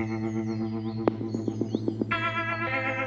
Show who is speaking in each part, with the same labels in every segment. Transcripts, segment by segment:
Speaker 1: Thank you.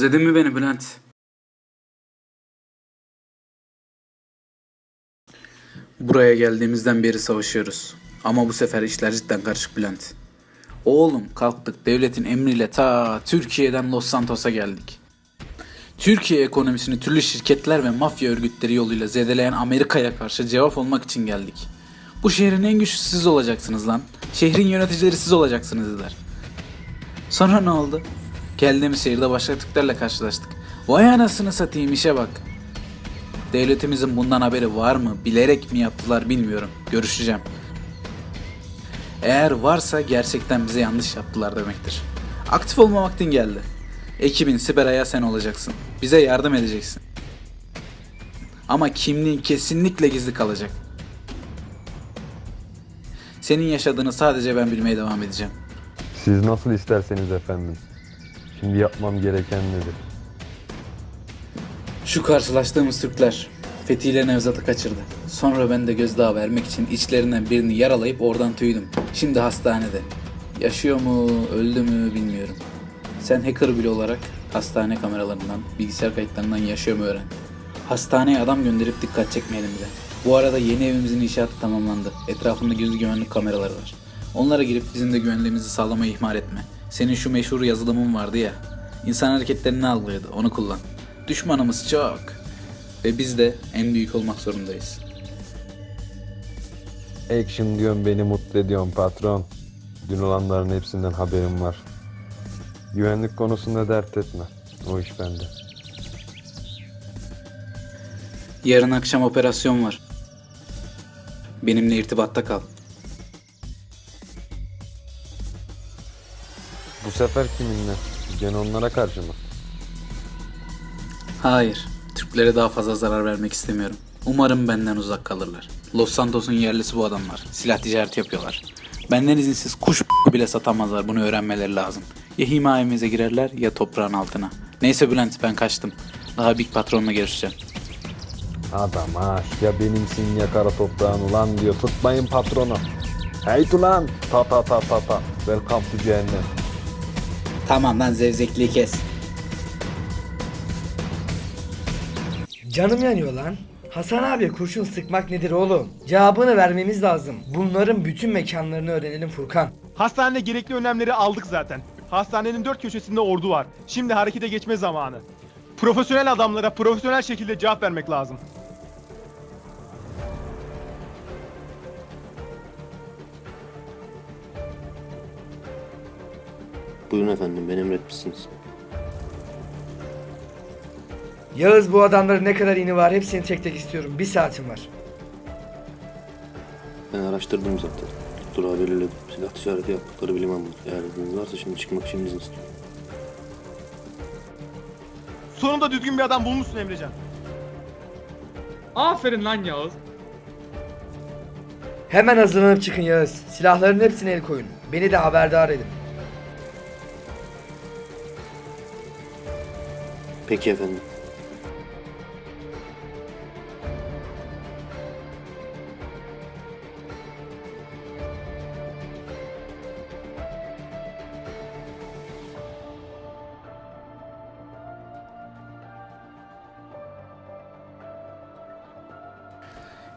Speaker 1: Özledin mi beni Bülent? Buraya geldiğimizden beri savaşıyoruz. Ama bu sefer işler cidden karışık Bülent. Oğlum kalktık devletin emriyle ta Türkiye'den Los Santos'a geldik. Türkiye ekonomisini türlü şirketler ve mafya örgütleri yoluyla zedeleyen Amerika'ya karşı cevap olmak için geldik. Bu şehrin en güçlüsü siz olacaksınız lan. Şehrin yöneticileri siz olacaksınız dediler. Sonra ne oldu? Geldiğimiz şehirde başka Türklerle karşılaştık. Vay anasını satayım işe bak. Devletimizin bundan haberi var mı? Bilerek mi yaptılar bilmiyorum. Görüşeceğim. Eğer varsa gerçekten bize yanlış yaptılar demektir. Aktif olma vaktin geldi. Ekibin siber ayağı sen olacaksın. Bize yardım edeceksin. Ama kimliğin kesinlikle gizli kalacak. Senin yaşadığını sadece ben bilmeye devam edeceğim.
Speaker 2: Siz nasıl isterseniz efendim. Şimdi yapmam gereken nedir?
Speaker 1: Şu karşılaştığımız Türkler Fethi ile Nevzat'ı kaçırdı. Sonra ben de gözdağı vermek için içlerinden birini yaralayıp oradan tüydüm. Şimdi hastanede. Yaşıyor mu, öldü mü bilmiyorum. Sen hacker bile olarak hastane kameralarından, bilgisayar kayıtlarından yaşıyor mu öğren. Hastaneye adam gönderip dikkat çekmeyelim bile. Bu arada yeni evimizin inşaatı tamamlandı. Etrafında gizli güvenlik kameraları var. Onlara girip bizim de güvenliğimizi sağlamayı ihmal etme. Senin şu meşhur yazılımın vardı ya. İnsan hareketlerini algılıyordu. Onu kullan. Düşmanımız çok. Ve biz de en büyük olmak zorundayız.
Speaker 2: Action diyorsun beni mutlu ediyorsun patron. Dün olanların hepsinden haberim var. Güvenlik konusunda dert etme. O iş bende.
Speaker 1: Yarın akşam operasyon var. Benimle irtibatta kal.
Speaker 2: Sefer kiminle? Gene onlara karşı mı?
Speaker 1: Hayır, Türklere daha fazla zarar vermek istemiyorum. Umarım benden uzak kalırlar. Los Santos'un yerlisi bu adamlar. Silah ticareti yapıyorlar. Benden izinsiz kuş bile satamazlar. Bunu öğrenmeleri lazım. Ya himayemize girerler ya toprağın altına. Neyse Bülent ben kaçtım. Daha Big Patron'la görüşeceğim.
Speaker 2: Adam ha ya benimsin ya kara toprağın ulan diyor. Tutmayın patronu. Hey ulan. Ta ta ta ta ta. Welcome to cehennem.
Speaker 1: Tamam lan zevzekliği kes.
Speaker 3: Canım yanıyor lan. Hasan abi kurşun sıkmak nedir oğlum? Cevabını vermemiz lazım. Bunların bütün mekanlarını öğrenelim Furkan.
Speaker 4: Hastanede gerekli önlemleri aldık zaten. Hastanenin dört köşesinde ordu var. Şimdi harekete geçme zamanı. Profesyonel adamlara profesyonel şekilde cevap vermek lazım.
Speaker 5: Buyurun efendim, beni emretmişsiniz.
Speaker 3: Yağız bu adamların ne kadar ini var hepsini tek tek istiyorum. Bir saatim var.
Speaker 5: Ben araştırdım zaten. Doktor belirledim. Silah ticareti yaptıkları bilim aldım. Eğer izniniz varsa şimdi çıkmak için izin istiyorum.
Speaker 4: Sonunda düzgün bir adam bulmuşsun Emrecan.
Speaker 6: Aferin lan Yağız.
Speaker 3: Hemen hazırlanıp çıkın Yağız. Silahların hepsine el koyun. Beni de haberdar edin.
Speaker 5: Peki efendim.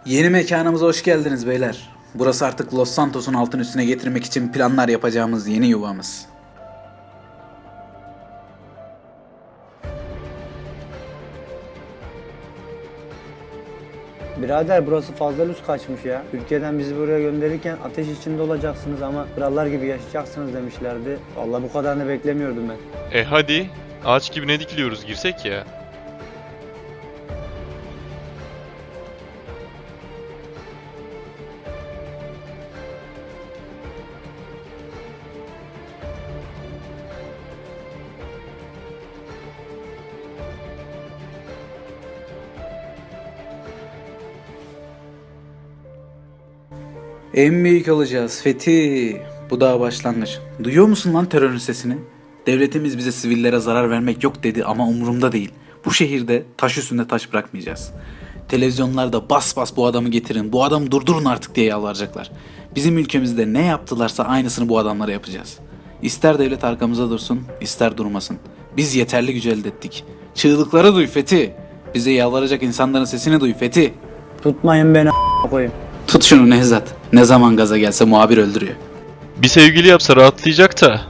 Speaker 1: Yeni mekanımıza hoş geldiniz beyler. Burası artık Los Santos'un altın üstüne getirmek için planlar yapacağımız yeni yuvamız.
Speaker 7: Birader burası fazla lüks kaçmış ya. Ülkeden bizi buraya gönderirken ateş içinde olacaksınız ama krallar gibi yaşayacaksınız demişlerdi. Vallahi bu kadarını beklemiyordum ben.
Speaker 8: E hadi. Ağaç gibi ne dikiliyoruz girsek ya.
Speaker 1: En büyük olacağız Fethi. Bu daha başlangıç. Duyuyor musun lan terörün sesini? Devletimiz bize sivillere zarar vermek yok dedi ama umurumda değil. Bu şehirde taş üstünde taş bırakmayacağız. Televizyonlarda bas bas bu adamı getirin, bu adamı durdurun artık diye yalvaracaklar. Bizim ülkemizde ne yaptılarsa aynısını bu adamlara yapacağız. İster devlet arkamıza dursun, ister durmasın. Biz yeterli gücü elde ettik. Çığlıkları duy Fethi. Bize yalvaracak insanların sesini duy Fethi.
Speaker 7: Tutmayın beni a** koyayım.
Speaker 1: Tut şunu Nevzat. Ne zaman gaza gelse muhabir öldürüyor.
Speaker 8: Bir sevgili yapsa rahatlayacak da.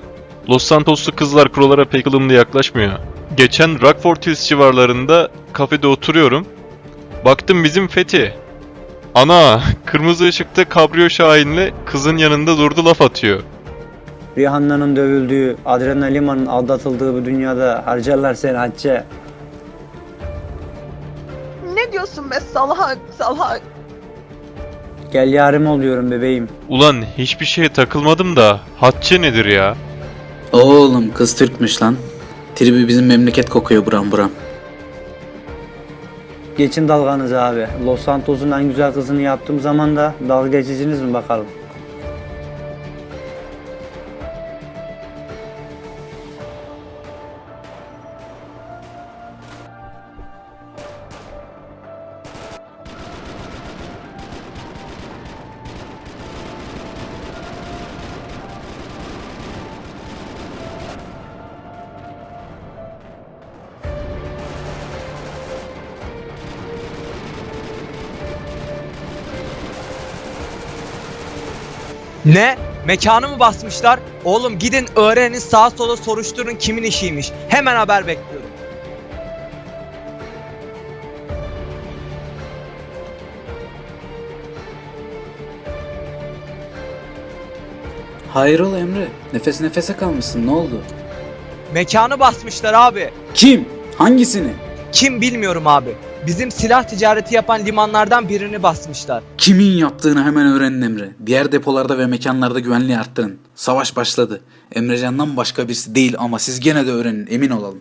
Speaker 8: Los Santoslu kızlar kurallara pek ılımlı yaklaşmıyor. Geçen Rockford Hills civarlarında kafede oturuyorum. Baktım bizim Fethi. Ana, kırmızı ışıkta kabriyo şahinle kızın yanında durdu laf atıyor.
Speaker 7: Rihanna'nın dövüldüğü, Adriana Lima'nın aldatıldığı bu dünyada harcarlar seni hacca.
Speaker 9: Ne diyorsun be salak salak?
Speaker 7: Gel yarim oluyorum bebeğim.
Speaker 8: Ulan hiçbir şeye takılmadım da hatçe nedir ya?
Speaker 1: Oğlum kız Türkmüş lan. Tribi bizim memleket kokuyor buram buram.
Speaker 7: Geçin dalganızı abi. Los Santos'un en güzel kızını yaptığım zaman da dalga geçiciniz mi bakalım?
Speaker 10: Ne? Mekanı mı basmışlar? Oğlum gidin öğrenin sağa sola soruşturun kimin işiymiş. Hemen haber bekliyorum.
Speaker 1: Hayrola Emre? Nefes nefese kalmışsın ne oldu?
Speaker 10: Mekanı basmışlar abi.
Speaker 1: Kim? Hangisini?
Speaker 10: Kim bilmiyorum abi. Bizim silah ticareti yapan limanlardan birini basmışlar.
Speaker 1: Kimin yaptığını hemen öğrenin Emre. Diğer depolarda ve mekanlarda güvenliği arttırın. Savaş başladı. Emrecan'dan başka birisi değil ama siz gene de öğrenin emin olalım.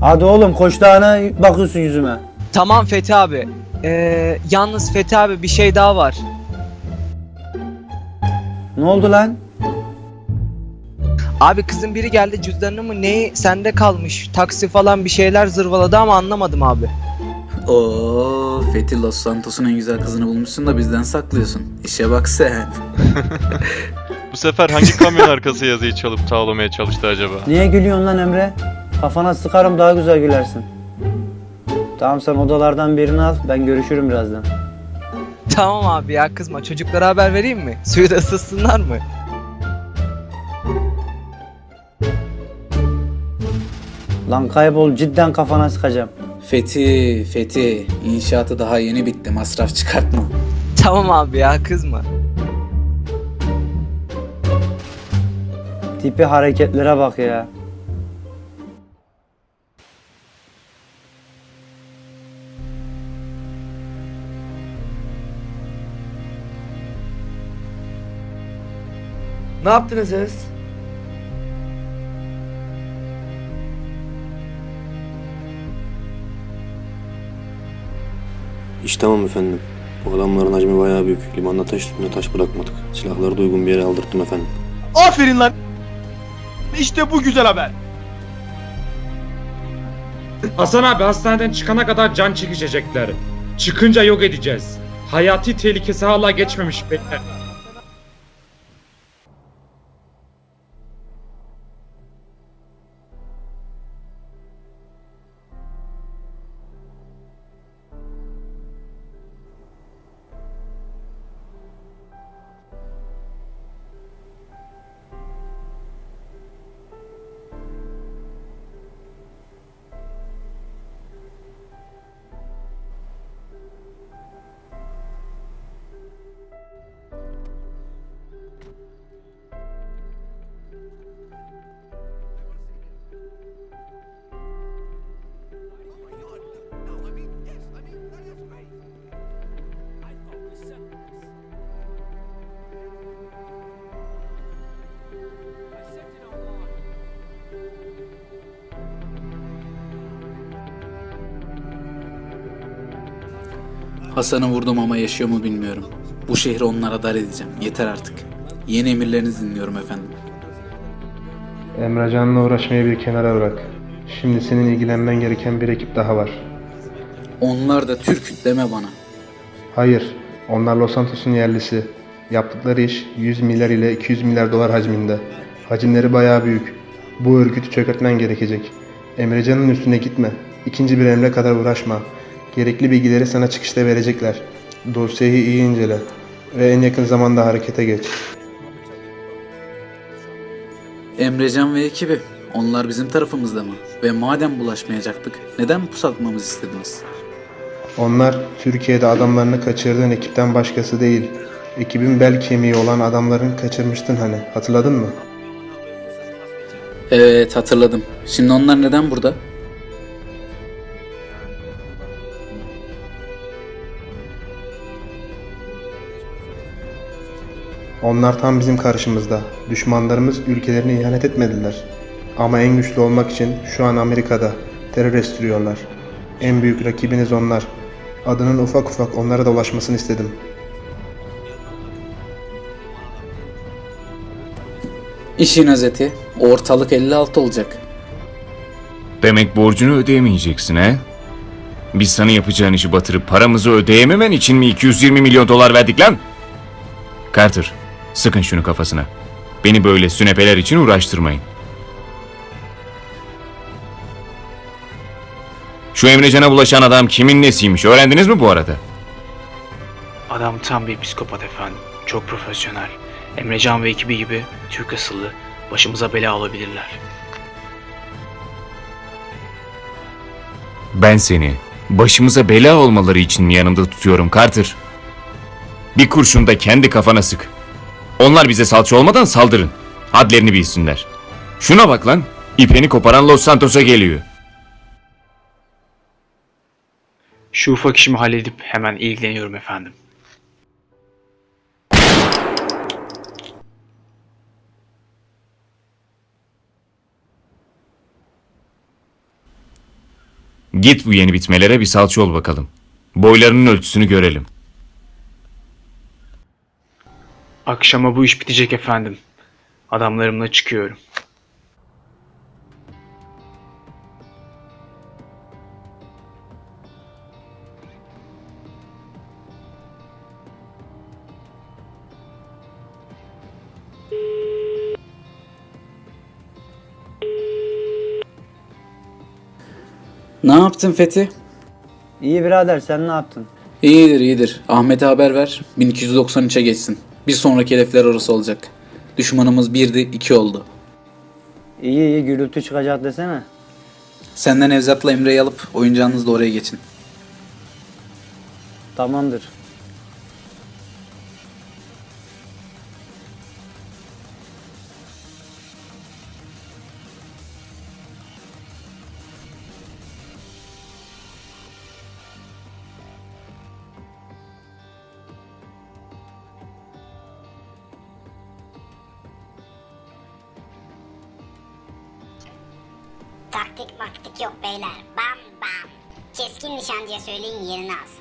Speaker 7: Hadi oğlum koş dağına bakıyorsun yüzüme.
Speaker 10: Tamam Fethi abi. Ee, yalnız Fethi abi bir şey daha var.
Speaker 7: Ne oldu lan?
Speaker 10: Abi kızın biri geldi cüzdanı mı neyi sende kalmış. Taksi falan bir şeyler zırvaladı ama anlamadım abi.
Speaker 1: Oo, Fethi Los Santos'un en güzel kızını bulmuşsun da bizden saklıyorsun. İşe bak sen.
Speaker 8: Bu sefer hangi kamyon arkası yazıyı çalıp tavlamaya çalıştı acaba?
Speaker 7: Niye gülüyorsun lan Emre? Kafana sıkarım daha güzel gülersin. Tamam sen odalardan birini al ben görüşürüm birazdan.
Speaker 10: Tamam abi ya kızma çocuklara haber vereyim mi? Suyu da ısıtsınlar mı?
Speaker 7: Lan kaybol cidden kafana sıkacağım.
Speaker 1: Fethi, Fethi. İnşaatı daha yeni bitti. Masraf çıkartma.
Speaker 10: Tamam abi ya kızma.
Speaker 7: Tipi hareketlere bak ya.
Speaker 3: Ne yaptınız siz?
Speaker 5: İş tamam efendim. Bu adamların hacmi bayağı büyük. Limanda taş üstünde taş bırakmadık. Silahları da uygun bir yere aldırttım efendim.
Speaker 4: Aferin lan. İşte bu güzel haber.
Speaker 6: Hasan abi hastaneden çıkana kadar can çekişecekler. Çıkınca yok edeceğiz. Hayati tehlikesi hala geçmemiş beyler.
Speaker 1: Hasan'ı vurdum ama yaşıyor mu bilmiyorum. Bu şehri onlara dar edeceğim. Yeter artık. Yeni emirlerinizi dinliyorum efendim.
Speaker 11: Emrecan'la uğraşmayı bir kenara bırak. Şimdi senin ilgilenmen gereken bir ekip daha var.
Speaker 1: Onlar da Türk deme bana.
Speaker 11: Hayır, onlar Los Santos'un yerlisi. Yaptıkları iş 100 milyar ile 200 milyar dolar hacminde. Hacimleri bayağı büyük. Bu örgütü çökertmen gerekecek. Emrecan'ın üstüne gitme. İkinci bir emre kadar uğraşma. Gerekli bilgileri sana çıkışta verecekler. Dosyayı iyi incele ve en yakın zamanda harekete geç.
Speaker 1: Emrecan ve ekibi. Onlar bizim tarafımızda mı? Ve madem bulaşmayacaktık, neden pusatmamızı istediniz?
Speaker 11: Onlar Türkiye'de adamlarını kaçırdığın ekipten başkası değil. Ekibin bel kemiği olan adamların kaçırmıştın hani. Hatırladın mı?
Speaker 1: Evet hatırladım. Şimdi onlar neden burada?
Speaker 11: Onlar tam bizim karşımızda. Düşmanlarımız ülkelerine ihanet etmediler. Ama en güçlü olmak için şu an Amerika'da terör estiriyorlar. En büyük rakibiniz onlar. Adının ufak ufak onlara da ulaşmasını istedim.
Speaker 1: İşin özeti, ortalık 56 olacak.
Speaker 12: Demek borcunu ödeyemeyeceksin he? Biz sana yapacağın işi batırıp paramızı ödeyememen için mi 220 milyon dolar verdik lan? Carter, sıkın şunu kafasına. Beni böyle sünepeler için uğraştırmayın. Şu Emrecan'a bulaşan adam kimin nesiymiş öğrendiniz mi bu arada?
Speaker 13: Adam tam bir psikopat efendim. Çok profesyonel. Emrecan ve ekibi gibi Türk asıllı başımıza bela alabilirler.
Speaker 12: Ben seni başımıza bela olmaları için yanımda tutuyorum Carter? Bir kurşun da kendi kafana sık. Onlar bize salça olmadan saldırın. Hadlerini bilsinler. Şuna bak lan. İpeni koparan Los Santos'a geliyor.
Speaker 13: Şu ufak işimi halledip hemen ilgileniyorum efendim.
Speaker 12: Git bu yeni bitmelere bir salça ol bakalım. Boylarının ölçüsünü görelim.
Speaker 13: Akşama bu iş bitecek efendim. Adamlarımla çıkıyorum.
Speaker 1: Ne yaptın Fethi?
Speaker 7: İyi birader sen ne yaptın?
Speaker 1: İyidir iyidir. Ahmet'e haber ver. 1293'e geçsin. Bir sonraki hedefler orası olacak. Düşmanımız 1'di 2 oldu.
Speaker 7: İyi iyi gürültü çıkacak desene.
Speaker 1: Senden Nevzat'la Emre'yi alıp oyuncağınızla oraya geçin.
Speaker 7: Tamamdır.
Speaker 14: Taktik maktik yok beyler. Bam bam. Keskin nişancıya söyleyin yerini alsın.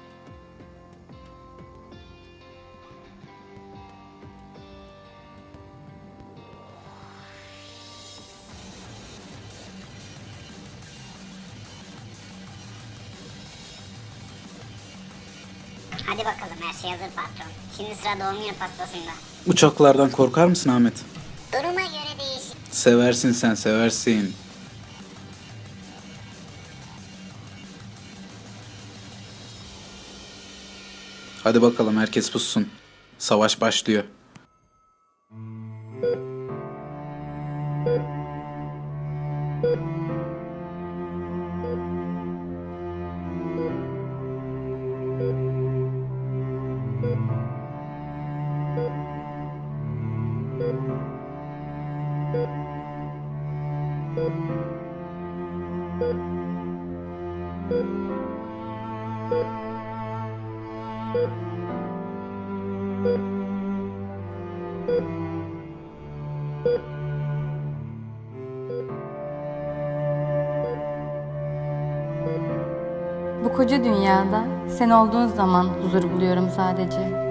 Speaker 14: Hadi bakalım her şey hazır patron. Şimdi sıra doğum günü pastasında.
Speaker 1: Uçaklardan korkar mısın Ahmet?
Speaker 14: Duruma göre değişir.
Speaker 1: Seversin sen seversin. Hadi bakalım herkes pussun. Savaş başlıyor.
Speaker 15: Bu koca dünyada sen olduğun zaman huzur buluyorum sadece.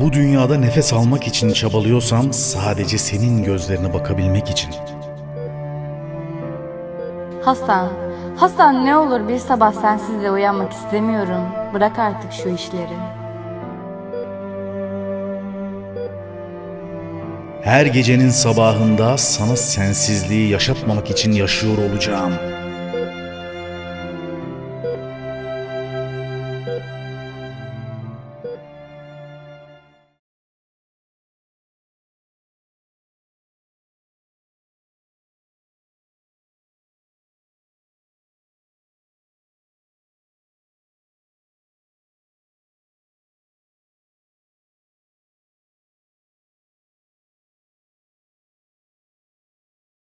Speaker 16: Bu dünyada nefes almak için çabalıyorsam sadece senin gözlerine bakabilmek için.
Speaker 15: Hasan, Hasan ne olur bir sabah sensizle uyanmak istemiyorum. Bırak artık şu işleri.
Speaker 16: Her gecenin sabahında sana sensizliği yaşatmamak için yaşıyor olacağım.